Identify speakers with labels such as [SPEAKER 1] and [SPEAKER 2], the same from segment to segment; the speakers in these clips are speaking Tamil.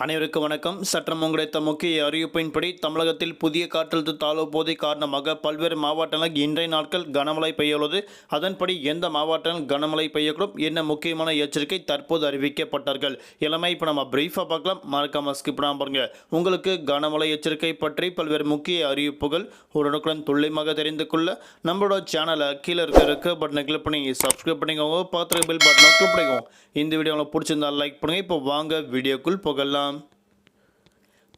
[SPEAKER 1] அனைவருக்கும் வணக்கம். சற்றம் கிடைத்த முக்கிய அறிவிப்பின்படி தமிழகத்தில் புதிய காற்றழுத்த தாழ்வு போதை காரணமாக பல்வேறு மாவட்டங்களில் இன்றைய நாட்கள் கனமழை பெய்யுள்ளது. அதன்படி எந்த மாவட்டங்கள் கனமழை பெய்யக்கூடும் என்ன முக்கியமான எச்சரிக்கை தற்போது அறிவிக்கப்பட்டார்கள். எல்லாமே இப்போ நம்ம பிரீஃபாக பார்க்கலாம். மறக்காம ஸ்கிப் பண்ணாம பாருங்க. உங்களுக்கு கனமழை எச்சரிக்கை பற்றி பல்வேறு முக்கிய அறிவிப்புகள் உடனுக்குடன் துல்லியமாக தெரிந்து கொள்ள நம்மளோட சேனலை கீழே இருக்க இருக்க பட்டனை கிளிக் பண்ணி சப்ஸ்கிரைப் பண்ணிக்கோங்க. பார்த்துருக்க பில் பட்டனை கிளிக் பண்ணிக்கோங்க. இந்த வீடியோ உங்களுக்கு பிடிச்சிருந்தா லைக் பண்ணுங்கள் இப்போ வாங்க வீடியோக்குள் புகழலாம் போகலாம்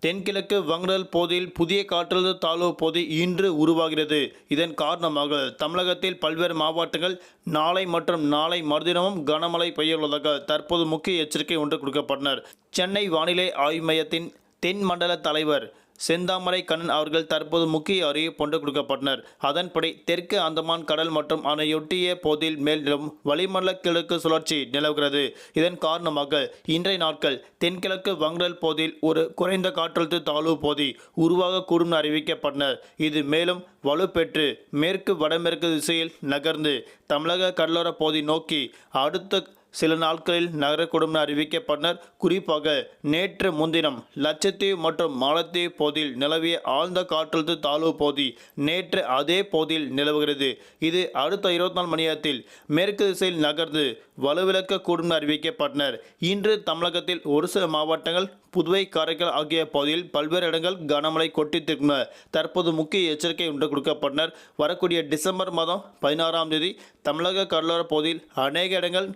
[SPEAKER 1] தென்கிழக்கு வங்கடல் பகுதியில் புதிய காற்றழுத்த தாழ்வு பகுதி இன்று உருவாகிறது. இதன் காரணமாக தமிழகத்தில் பல்வேறு மாவட்டங்கள் நாளை மற்றும் நாளை மறுதினமும் கனமழை பெய்யுள்ளதாக தற்போது முக்கிய எச்சரிக்கை ஒன்று கொடுக்கப்பட்டனர். சென்னை வானிலை ஆய்வு மையத்தின் தென் மண்டல தலைவர் செந்தாமரை கண்ணன் அவர்கள் தற்போது முக்கிய அறிவிப்பொன்று கொடுக்கப்பட்டனர். அதன்படி தெற்கு அந்தமான் கடல் மற்றும் அதனையொட்டிய போதில் மேல் வளிமண்டல கிழக்கு சுழற்சி நிலவுகிறது. இதன் காரணமாக இன்றைய நாட்கள் தென்கிழக்கு வங்கடல் போதில் ஒரு குறைந்த காற்றழுத்த தாழ்வு போதி உருவாகக்கூடும் என அறிவிக்கப்பட்டனர். இது மேலும் வலுப்பெற்று மேற்கு வடமேற்கு திசையில் நகர்ந்து தமிழக கடலோர போதி நோக்கி அடுத்த சில நாட்களில் நகரக்கூடும் என அறிவிக்கப்பட்டனர். குறிப்பாக நேற்று முன்தினம் லட்சத்தீவு மற்றும் மாலத்தீவு போதில் நிலவிய ஆழ்ந்த காற்றழுத்த தாழ்வு போதி நேற்று அதே போதில் நிலவுகிறது. இது அடுத்த இருபத்தி நாலு மணி நேரத்தில் மேற்கு திசையில் நகர்ந்து வலுவிழக்கக்கூடும் அறிவிக்கப்பட்டனர். இன்று தமிழகத்தில் ஒரு சில மாவட்டங்கள் புதுவை காரைக்கால் ஆகிய பகுதியில் பல்வேறு இடங்கள் கனமழை கொட்டி திரும்பின. தற்போது முக்கிய எச்சரிக்கை ஒன்று கொடுக்கப்பட்டனர். வரக்கூடிய டிசம்பர் மாதம் பதினாறாம் தேதி தமிழக கடலோர பகுதியில் அநேக இடங்கள்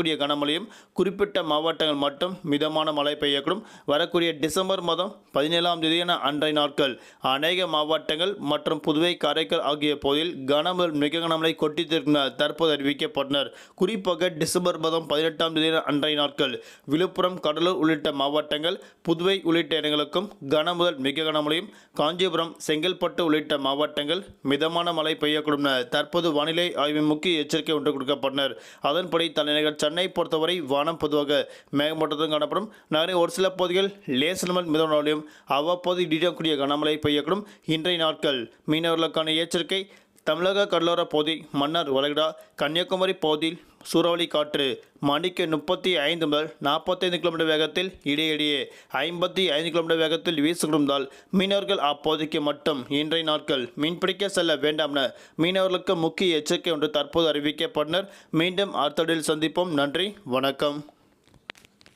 [SPEAKER 1] வரக்கூடிய கனமழையும் குறிப்பிட்ட மாவட்டங்கள் மட்டும் மிதமான மழை பெய்யக்கூடும். வரக்கூடிய டிசம்பர் மாதம் பதினேழாம் தேதியான அன்றைய நாட்கள் அநேக மாவட்டங்கள் மற்றும் புதுவை காரைக்கால் ஆகிய பகுதியில் கனமழை மிக கனமழை கொட்டித்திருக்கிறார் தற்போது அறிவிக்கப்பட்டனர். குறிப்பாக டிசம்பர் மாதம் பதினெட்டாம் தேதியான அன்றைய நாட்கள் விழுப்புரம் கடலூர் உள்ளிட்ட மாவட்டங்கள் புதுவை உள்ளிட்ட இடங்களுக்கும் கன முதல் மிக கனமழையும் காஞ்சிபுரம் செங்கல்பட்டு உள்ளிட்ட மாவட்டங்கள் மிதமான மழை பெய்யக்கூடும் என தற்போது வானிலை ஆய்வு முக்கிய எச்சரிக்கை ஒன்று கொடுக்கப்பட்டனர். அதன்படி தலைநகர் சென்னை பொறுத்தவரை வானம் பொதுவாக மேகமூட்டத்தும் காணப்படும். நகரின் ஒரு சில பகுதிகள் லேசன முதல் மிதமான அவ்வப்போது இடியக்கூடிய கனமழை பெய்யக்கூடும். இன்றைய நாட்கள் மீனவர்களுக்கான எச்சரிக்கை. தமிழக கடலோர பகுதி மன்னார் வளைகுடா கன்னியாகுமரி பகுதியில் சூறாவளி காற்று. மணிக்கு முப்பத்தி ஐந்து முதல் நாற்பத்தைந்து கிலோமீட்டர் வேகத்தில் இடையிடையே ஐம்பத்தி ஐந்து கிலோமீட்டர் வேகத்தில் வீசுகிருந்தால் மீனவர்கள் அப்போதைக்கு மட்டும் இன்றைய நாட்கள் மீன்பிடிக்க செல்ல வேண்டாம் என மீனவர்களுக்கு முக்கிய எச்சரிக்கை ஒன்று தற்போது அறிவிக்கப்பட்டனர். மீண்டும் அடுத்தடில் சந்திப்போம். நன்றி. வணக்கம்.